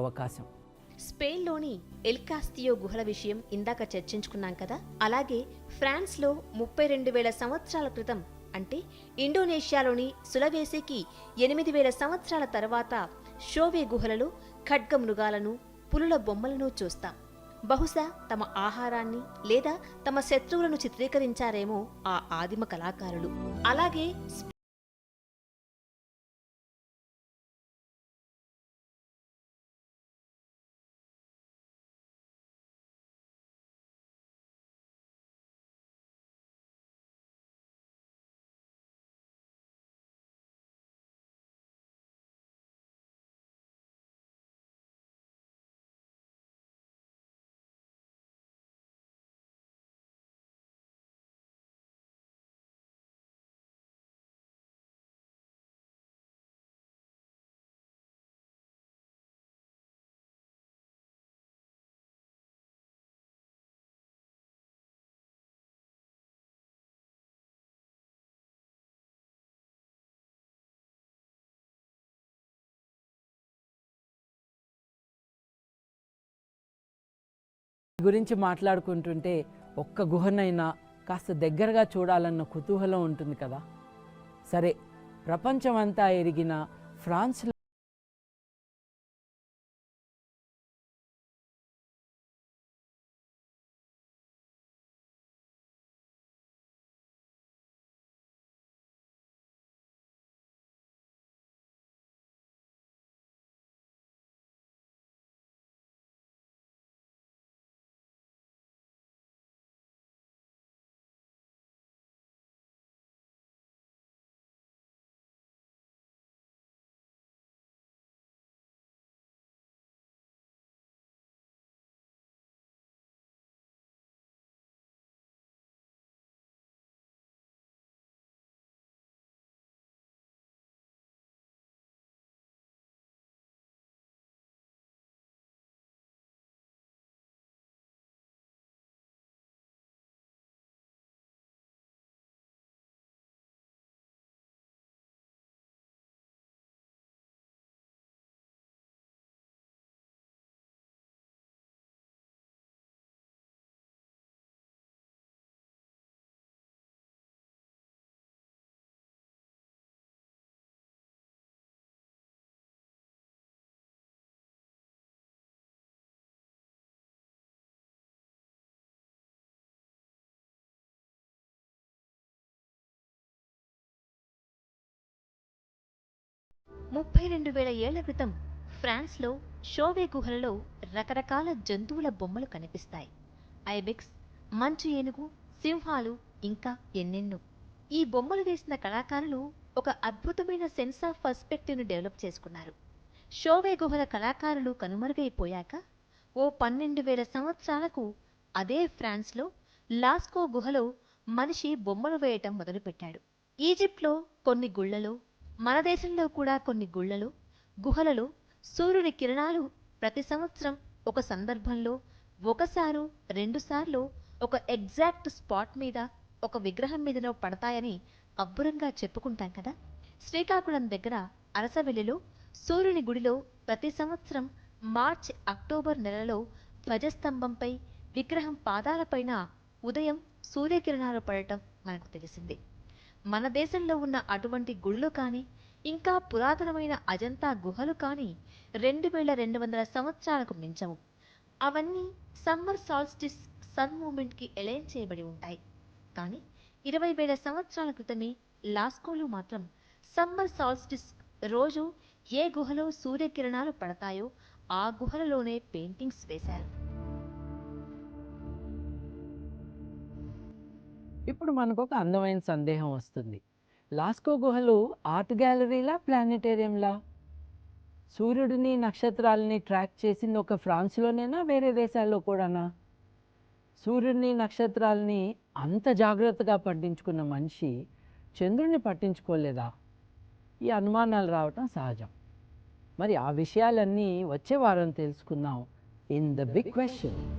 అవకాశం. స్పెయిన్లోని ఎల్కాస్తియో గుహల విషయం ఇందాక చర్చించుకున్నాం కదా? అలాగే ఫ్రాన్స్లో ముప్పై రెండు వేల సంవత్సరాల క్రితం అంటే ఇండోనేషియాలోని సులవేసికి ఎనిమిది వేల సంవత్సరాల తర్వాత షోవే గుహలలో ఖడ్గ మృగాలను పులుల బొమ్మలను చూస్తాం. బహుశా తమ ఆహారాన్ని లేదా తమ శత్రువులను చిత్రీకరించారేమో ఆ ఆదిమ కళాకారులు. అలాగే గురించి మాట్లాడుకుంటుంటే ఒక్క గుహనైనా కాస్త దగ్గరగా చూడాలన్న కుతూహలం ఉంటుంది కదా? సరే ప్రపంచమంతా ఎరిగిన ఫ్రాన్స్లో ముప్పై రెండు వేల ఏళ్ళ క్రితం ఫ్రాన్స్లో షోవే గుహలలో రకరకాల జంతువుల బొమ్మలు కనిపిస్తాయి. ఐబెక్స్ మంచు ఏనుగు సింహాలు ఇంకా ఎన్నెన్నో. ఈ బొమ్మలు వేసిన కళాకారులు ఒక అద్భుతమైన సెన్స్ ఆఫ్ పర్స్పెక్టివ్ను డెవలప్ చేసుకున్నారు. షోవే గుహల కళాకారులు కనుమరుగైపోయాక ఓ పన్నెండు వేల సంవత్సరాలకు అదే ఫ్రాన్స్లో లాస్కో గుహలో మనిషి బొమ్మలు వేయటం మొదలుపెట్టాడు. ఈజిప్ట్లో కొన్ని గుళ్ళలో మన దేశంలో కూడా కొన్ని గుళ్ళలు గుహలలో సూర్యుని కిరణాలు ప్రతి సంవత్సరం ఒక సందర్భంలో ఒకసారు రెండుసార్లు ఒక ఎగ్జాక్ట్ స్పాట్ మీద ఒక విగ్రహం మీదనో పడతాయని అబ్బురంగా చెప్పుకుంటాం కదా? శ్రీకాకుళం దగ్గర అరసవెల్లిలో సూర్యుని గుడిలో ప్రతి సంవత్సరం మార్చ్ అక్టోబర్ నెలలో ధ్వజస్తంభంపై విగ్రహం పాదాలపైన ఉదయం సూర్యకిరణాలు పడటం మనకు తెలిసిందే. మన దేశంలో ఉన్న అటువంటి గుళ్ళు కానీ ఇంకా పురాతనమైన అజంతా గుహలు కానీ రెండు వేల రెండు వందల సంవత్సరాలకు మించవు. అవన్నీ సమ్మర్ సాల్స్టిస్ సన్ మూమెంట్కి ఎలైన్ చేయబడి ఉంటాయి. కానీ ఇరవై వేల సంవత్సరాల క్రితమే లాస్కోలో మాత్రం సమ్మర్ సాల్స్టిస్ రోజు ఏ గుహలో సూర్యకిరణాలు పడతాయో ఆ గుహలలోనే పెయింటింగ్స్ వేశారు. ఇప్పుడు మనకు ఒక అందమైన సందేహం వస్తుంది. లాస్కో గుహలు ఆర్ట్ గ్యాలరీలా ప్లానెటేరియంలా? సూర్యుడిని నక్షత్రాలని ట్రాక్ చేసింది ఒక ఫ్రాన్స్లోనేనా వేరే దేశాల్లో కూడానా? సూర్యుడిని నక్షత్రాలని అంత జాగ్రత్తగా పట్టించుకున్న మనిషి చంద్రుడిని పట్టించుకోలేదా? ఈ అనుమానాలు రావటం సహజం. మరి ఆ విషయాలన్నీ వచ్చే వారం తెలుసుకుందాం. In the big question